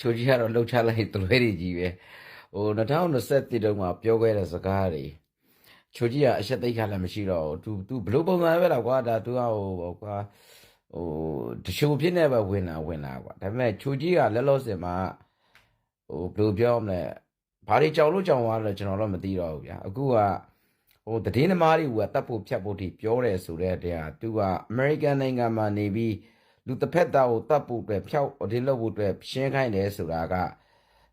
ချိုကြီးကတော့လှုပ်ချလိုက်တလွဲတွေကြီးပဲဟို2021တုန်းကပြောခဲ့တဲ့စကားတွေချိုကြီးကအရှက်သိက္ခာလည်းမရှိတော့ဘူး तू तू ဘလို့ပုံစံပဲလားကွာဒါ तू ကဟိုကွာဟိုတချို့ဖြစ်နေပဲဝင်လာဝင်လာကွာဒါပေမဲ့ချိုကြီးကလက်လို့စင်မှာဟိုဘယ်လိုပြောမလဲဘာတွေကြောင်လို့ကြောင်သွားလဲကျွန်တော်တော့မသိတော့ဘူးဗျာအခုကဟိုတည်င်းသမားတွေကတတ်ဖို့ဖြတ်ဖို့ထိပြောတယ်ဆိုတဲ့တရား तू ကအမေရိကန်နိုင်ငံမှာနေပြီး လူတစ်ဖက်သားကိုတတ်ဖို့အတွက်ဖြောက်ဒီလုပ်ဖို့အတွက်ရှင်းခိုင်းတယ်ဆိုတာက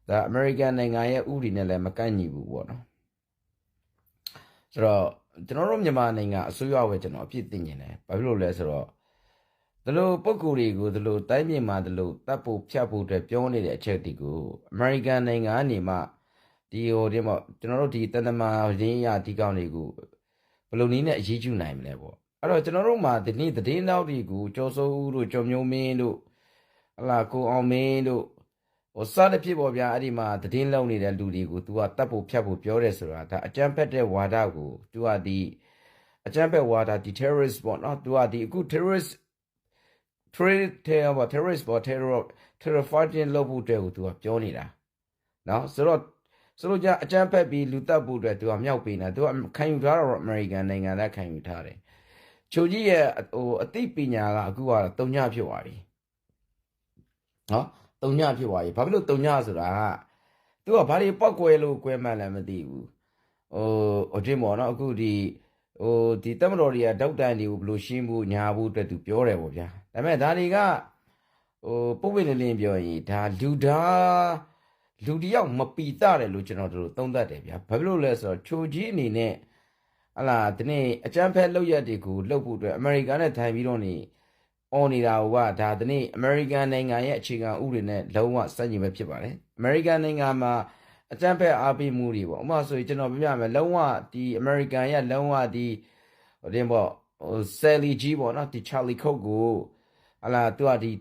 ဒါအမေရိကန်နိုင်ငံရဲ့ဥပဒေနဲ့လည်းမကန့်ညီဘူးပေါ့နော်ဆိုတော့ကျွန်တော်တို့မြန်မာနိုင်ငံအစိုးရပဲကျွန်တော်အပြစ်တင်နေတယ်ဘာဖြစ်လို့လဲဆိုတော့ဒီလိုပုံကိုယ်တွေကိုဒီလိုတိုင်းပြည်မှာဒီလိုတတ်ဖို့ဖြတ်ဖို့အတွက်ပြောနေတဲ့အချက်ဒီကိုအမေရိကန်နိုင်ငံကနေမှဒီဟိုဒီမှာကျွန်တော်တို့ဒီတန်တမာရင်းရဒီကောင်တွေကိုဘယ်လိုနည်းနဲ့အရေးယူနိုင်မလဲပေါ့ အဲ့တော့ကျွန်တော်တို့မှာဒီနေ့သတင်းနောက်တွေကိုကျော်စိုးဦးတို့ကျော်မျိုးမင်းတို့ဟလာကိုအောင်မင်းတို့ဟိုစတဲ့ဖြစ်ပေါ်ဗျာအဲ့ဒီမှာသတင်းလုံနေတဲ့လူတွေကို तू ကတတ်ဖို့ဖြတ်ဖို့ပြောတယ်ဆိုတာဒါအကြမ်းဖက်တဲ့ဝါဒကို तू ကဒီအကြမ်းဖက်ဝါဒဒီ terrorist ပေါ့နော် तू ကဒီအခု terrorist trade terror ပေါ့ terrorist ပေါ့ terror terror fighting လုပ်ဖို့အတွက်ကို तू ကပြောနေတာနော်ဆိုတော့ဆိုတော့じゃအကြမ်းဖက်ပြီးလူတက်ဖို့အတွက် तू ကမြောက်ပေးနေတာ तू ကခံယူထားတော့ American နိုင်ငံသားခံယူထားတယ် ချိုကြီးရဲ့ဟိုအသိပညာကအခုကတော့တုံညဖြစ်သွားပြီနော်တုံညဖြစ်သွားပြီဘာဖြစ်လို့တုံညဆိုတာကသူကဘာတွေပောက်ကွဲလို့ကွဲမှန်းလည်းမသိဘူးဟိုအတင်းမော်နော်အခုဒီဟိုဒီတက်မတော်တွေကတောက်တန်တွေကိုဘယ်လိုရှင်းဖို့ညာဖို့အတွက်သူပြောတယ်ပေါ့ဗျာဒါပေမဲ့ဒါတွေကဟိုပုပ်ဝိနေလင်းပြောရင်ဒါလူသားလူတယောက်မပီတတယ်လို့ကျွန်တော်တို့သုံးသပ်တယ်ဗျာဘာဖြစ်လို့လဲဆိုတော့ချိုကြီးအနေနဲ့ ဟလာဒီနေ့အကြမ်းဖက်လုပ်ရက်တွေကိုလှုပ်ဖို့အတွက်အမေရိကန်နဲ့ထိုင်ပြီးတော့နေအော်နေတာကဒါဒီနေ့အမေရိကန်နိုင်ငံရဲ့အခြေခံဥပဒေနဲ့လုံးဝစက်ညီပဲဖြစ်ပါတယ်အမေရိကန်နိုင်ငံမှာအကြမ်းဖက်အားပေးမှုတွေပေါ့ဥပမာဆိုရင်ကျွန်တော်ပြပြမယ်လုံးဝဒီအမေရိကန်ရဲ့လုံးဝဒီဟိုတင်ပေါ့ဟိုဆယ်လီကြီးပေါ့နော်ဒီချာလီခုတ်ကိုဟလာသူကဒီ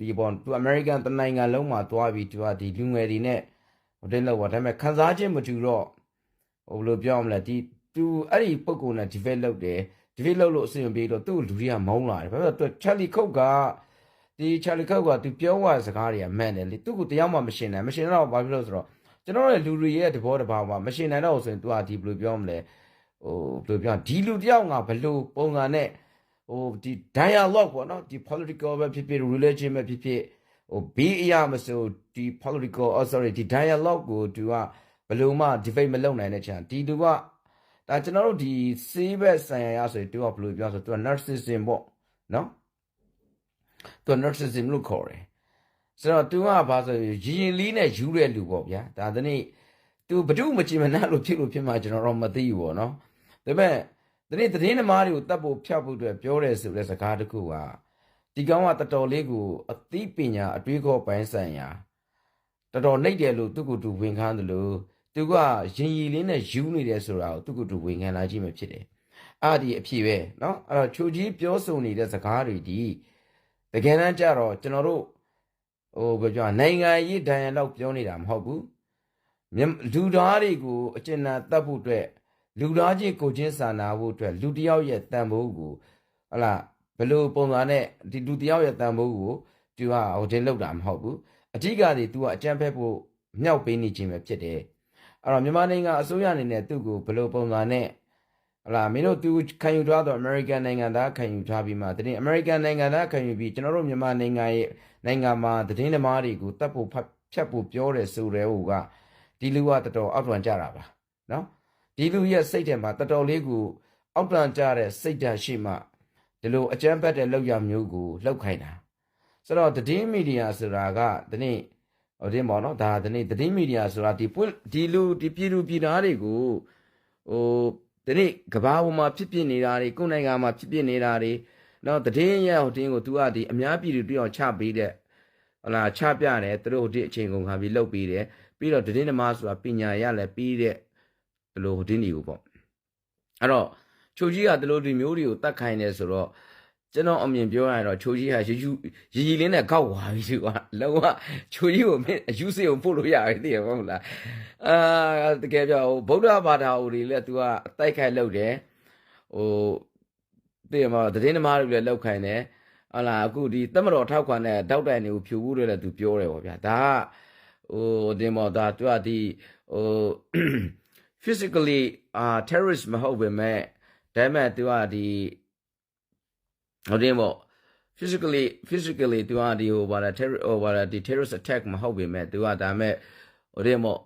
ဒီပေါ့သူအမေရိကန်တနိုင်ငံလုံးမှာတွားပြီးသူကဒီလူငယ်တွေနဲ့ဟိုတင်လို့ပေါ့ဒါပေမဲ့ခံစားခြင်းမတူတော့ဟိုဘယ်လိုပြောမလဲဒီ तू အဲ့ဒီပုံကုနဲ့ develop လုပ်တယ် develop လုပ်လို့အဆင်ပြေတော့သူ့လူတွေကမောင်းလာတယ်ဘာဖြစ်လို့ Charlie Cook ကဒီ Charlie Cook က तू ပြောရစကားတွေကမှန်တယ်လေသူ့ကိုတရားမှမရှင်းနိုင်မရှင်းတော့ဘာဖြစ်လို့ဆိုတော့ကျွန်တော်ရဲ့လူတွေရဲ့သဘောတဘာမှာမရှင်းနိုင်တော့ဆိုရင် तू ကဒီဘယ်လိုပြောမလဲဟိုဘယ်လိုပြောဒီလူတယောက်ကဘယ်လိုပုံစံနဲ့ဟိုဒီ dialogue ပေါ့နော်ဒီ political ပဲဖြစ်ဖြစ် religion ပဲဖြစ်ဖြစ်ဟိုဘေးအရာမဆိုဒီ political oh sorry ဒီ dialogue ကို तू ကဘယ်လိုမှ debate မလုပ်နိုင်တဲ့ချင်ဒီလူက ဒါကျွန်တော်တို့ဒီဆေးဘက်ဆိုင်ရာဆိုရင်သူကဘယ်လိုပြောဆိုသူက narcissism ပေါ့နော်သူက narcissism လို့ခေါ်တယ်ဆိုတော့သူကဘာဆိုရင်ရင်လေးနဲ့ယူတဲ့လူပေါ့ဗျာဒါတနေ့သူဘ ᱹ မကြည်မနှလို့ဖြစ်လို့ဖြစ်မှာကျွန်တော်တော့မသိဘူးပေါ့နော်ဒါပေမဲ့ဒီနေ့သတင်းသမားတွေကိုတတ်ဖို့ဖြတ်ဖို့အတွက်ပြောတယ်ဆိုတဲ့စကားတစ်ခုကဒီကောင်ကတော်တော်လေးကိုအသိပညာအတွေးခေါ်ပိုင်းဆိုင်ရာတော်တော်နှိပ်တယ်လို့သူကတူဝင်ခန်းတယ်လို့ သူကရင်ရည်လေးနဲ့ယူနေတယ်ဆိုတာကိုသူကတူဝင်ခံလာကြည့်မှဖြစ်တယ်။အာဒီအဖြစ်ပဲเนาะအဲ့တော့ချိုကြီးပြောဆိုနေတဲ့စကားတွေဒီတကယ်တမ်းကျတော့ကျွန်တော်တို့ဟိုဘယ်ပြောနိုင်ငံရေးဒဏ်ရလောက်ပြောနေတာမဟုတ်ဘူး။မြလူသားတွေကိုအကျဉ်းနာတတ်ဖို့အတွက်လူသားချင်းကိုချင်းစာနာဖို့အတွက်လူတစ်ယောက်ရဲ့တန်ဖိုးကိုဟလာဘယ်လိုပုံစံနဲ့ဒီလူတစ်ယောက်ရဲ့တန်ဖိုးကိုသူကဟိုချင်းလောက်တာမဟုတ်ဘူး။အထက်ကဒီ तू ကအကြမ်းဖက်ဖို့မြောက်ပေးနေခြင်းပဲဖြစ်တယ်။ အဲ့တော့မြန်မာနိုင်ငံအစိုးရအနေနဲ့သူ့ကိုဘယ်လိုပုံစံနဲ့ဟလာမင်းတို့သူခံယူထားတော့ American နိုင်ငံသားခံယူထားပြီးမှတရင် American နိုင်ငံသားခံယူပြီးကျွန်တော်တို့မြန်မာနိုင်ငံရဲ့နိုင်ငံမှာသတင်းသမားတွေကိုတတ်ဖို့ဖြတ်ဖို့ပြောတယ်ဆိုတဲ့ဟိုကဒီလူကတော်တော်အောက်ထွန်းကြတာပါနော်ဒီလူရဲ့စိတ်ထဲမှာတော်တော်လေးကိုအောက်ထွန်းကြတဲ့စိတ်ဓာတ်ရှိမှဒီလိုအကြမ်းဖက်တဲ့လောက်ရမျိုးကိုလောက်ခိုင်းတာဆိုတော့သတင်းမီဒီယာဆိုတာကဒီနေ့ ဟိုတင်ပေါ့နော်ဒါဒီနေ့သတင်းမီဒီယာဆိုတာဒီပွင့်ဒီလူဒီပြည်သူပြည်သားတွေကိုဟိုဒီနေ့ကဘာပေါ်မှာဖြစ်ဖြစ်နေတာတွေကိုယ်နိုင်ငံမှာဖြစ်ဖြစ်နေတာတွေနော်သတင်းရဲ့ဟိုတင်းကို तू ကဒီအများပြည်သူတွေ့အောင်ချပေးတဲ့ဟလာချပြတယ်သူတို့ဒီအချိန်ကုန်ခံပြီးလုပ်ပေးတယ်ပြီးတော့သတင်းသမားဆိုတာပညာရလဲပြီးတဲ့ဒီလိုဟိုတင်းတွေကိုပေါ့အဲ့တော့ချိုကြီးကဒီလိုဒီမျိုးတွေကိုတတ်ခိုင်းတယ်ဆိုတော့ ကျွန်တော်အမြင်ပြောရရင်တော့ချိုကြီးဟာရယူရည်ရည်လေးနဲ့ခောက်သွားပြီသူကလုံးဝချိုကြီးကိုမင်းအယူစေကိုပို့လို့ရပြီသိရမဟုတ်လားအာတကယ်ပြောဗုဒ္ဓဘာသာဟိုတွေလည်း तू ကအတိုက်ခိုက်လုပ်တယ်ဟိုသိရမှာသတင်းသမားတွေလည်းလောက်ခိုင်းတယ်ဟုတ်လားအခုဒီတက်မတော်ထောက်ခွန်တဲ့တောက်တိုင်တွေကိုဖြူဘူးတယ်လည်းသူပြောတယ်ပေါ့ဗျာဒါကဟိုဒီမော်ဒါသူကဒီဟို physically အာ terrorist မဟုတ်ပေမဲ့ဒါပေမဲ့သူကဒီ ဟိုဒီမော် physically physically သူကဒီဟိုဘာလဲ terror ဟိုဘာလဲဒီ terrorist attack မဟုတ်ပေမဲ့သူကဒါပေမဲ့ဟိုဒီမော်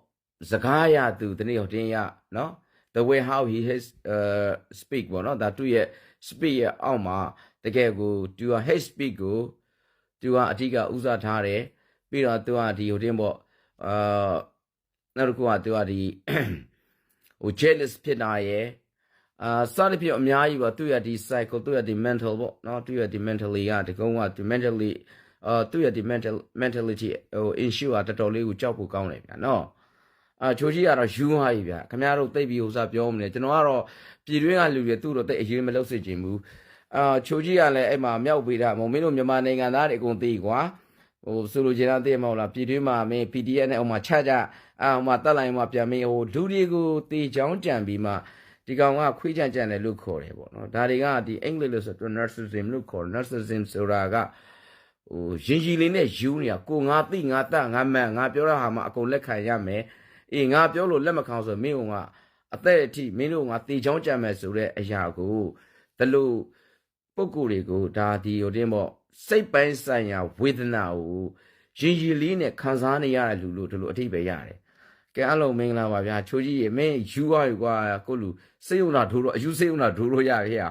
စကားရသူတနေ့ဟိုတင်းရနော် the way how he has uh speak ပေါ့နော်ဒါသူ့ရဲ့ speak ရဲ့အောက်မှာတကယ်ကိုသူက hate speak ကိုသူကအထီးကဥစားထားတယ်ပြီးတော့သူကဒီဟိုတင်းပေါ့အာနောက်တစ်ခုကသူကဒီဟို jealous ဖြစ်တာရယ် အာစသဖြင့်အများကြီးပေါ့သူရဲ့ဒီ cycle သူရဲ့ဒီ mental ပေါ့နော်သူရဲ့ဒီ mentally ကဒီကုန်းကဒီ mentally အာသူရဲ့ဒီ mental mentality ဟို issue ကတော်တော်လေးကိုကြောက်ဖို့ကောင်းတယ်ဗျာနော်အာချိုကြီးကတော့ယူဟာကြီးဗျာခင်ဗျားတို့သိပ်ပြီးဥစားပြောမနေကျွန်တော်ကတော့ပြည်တွင်းကလူတွေသူ့တော့သိပ်အရေးမလုပ်စေချင်ဘူးအာချိုကြီးကလည်းအဲ့မှာမြောက်ပေးတာမုံမင်းတို့မြန်မာနိုင်ငံသားတွေအကုန်သိကွာဟိုဆိုလိုချင်တာသိမဟုတ်လားပြည်တွင်းမှာမင်း PDF နဲ့အောက်မှာချကြအာဟိုမှာတက်လိုက်မှာပြန်မင်းဟိုလူတွေကိုတေချောင်းကြံပြီးမှ ဒီကောင်ကခွေးကြံကြံတယ်လို့ခေါ်တယ်ပေါ့နော်ဒါတွေကဒီအင်္ဂလိပ်လို့ဆိုတော့ narcissism လို့ခေါ်တယ် narcissism ဆိုတာကဟိုရင်ကြီးလေးနဲ့ယူနေတာကိုငါသိငါတငါမှန်ငါပြောတာဟာမှအကုန်လက်ခံရမယ်အေးငါပြောလို့လက်မခံဆိုမင်းကကအသက်အထိမင်းတို့ငါတေချောင်းကြံမယ်ဆိုတဲ့အရာကိုဒါလို့ပုံကိုယ်တွေကိုဒါဒီဟိုတင်းပေါ့စိတ်ပိုင်းဆိုင်ရာဝေဒနာကိုရင်ရည်လေးနဲ့ခံစားနေရတဲ့လူလို့ဒါလို့အထိပ္ပယ်ရတယ် ကဲအလုံးမင်္ဂလာပါဗျာချိုးကြီးရေမင်းယူရယူကွာကိုလူစိတ်ယုံနာဒိုးတော့အယူစိတ်ယုံနာဒိုးလို့ရရဲ့ဟာ